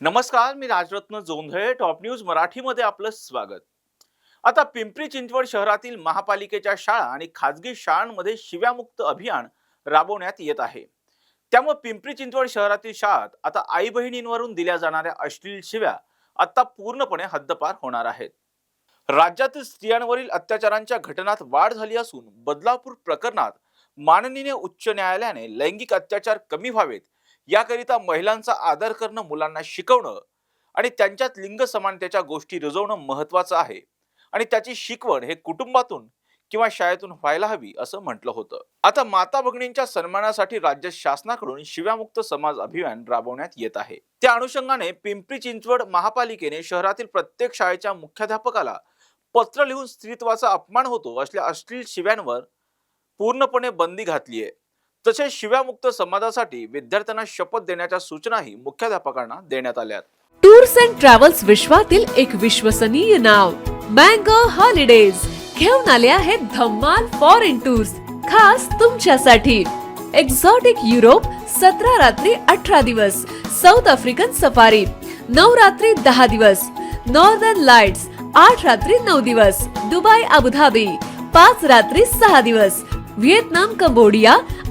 नमस्कार मी Rajratna Jondhale top news मराठीमध्ये आपलं स्वागत. आता पिंपरी चिंचवड शहरातील महापालिकेच्या शाळा आणि खाजगी शाळांमध्ये शिव्यामुक्त अभियान राबवण्यात येत आहे. त्यामुळे पिंपरी चिंचवड शहरातील शाळात आता आई बहिणींवरून दिल्या जाणाऱ्या अश्लील शिव्या आता पूर्णपणे हद्दपार होणार आहेत. राज्यातील स्त्रियांवरील अत्याचारांच्या घटनात वाढ झाली असून बदलापूर प्रकरणात माननीय उच्च न्यायालयाने लैंगिक अत्याचार कमी व्हावेत याकरिता महिलांचा आदर करणं मुलांना शिकवणं आणि त्यांच्यात लिंग समानतेच्या गोष्टी रुजवणं महत्वाचं आहे. आणि त्याची शिकवण हे कुटुंबातून किंवा शाळेतून व्हायला हवी असं म्हटलं होतं. आता माता भगिनींच्या सन्मानासाठी राज्य शासनाकडून शिव्यामुक्त समाज अभियान राबवण्यात येत आहे. त्या अनुषंगाने पिंपरी चिंचवड महापालिकेने शहरातील प्रत्येक शाळेच्या मुख्याध्यापकाला पत्र लिहून स्त्रीत्वाचा अपमान होतो असल्या अश्लील शिव्यांवर पूर्णपणे बंदी घातली आहे तसेच शिव्यामुक्त समाजासाठी विद्यार्थ्यांना शपथ देण्याच्या सूचनाही मुख्याध्यापकांना देण्यात आल्या टूर्स अँड ट्रॅव्हल्स विश्वातील एक विश्वसनीय नाव मँगो हॉलिडेज. घेऊन आले आहेत धम्माल फॉरेन टूर्स खास तुमच्यासाठी. एक्झॉटिक युरोप सतरा रात्री अठरा दिवस. साऊथ आफ्रिकन सफारी नऊ रात्री दहा दिवस. नॉर्दर्न लाइट्स आठ रात्री नऊ दिवस. दुबई अबुधाबी पाच रात्री सहा दिवस. Vietnam Cambodia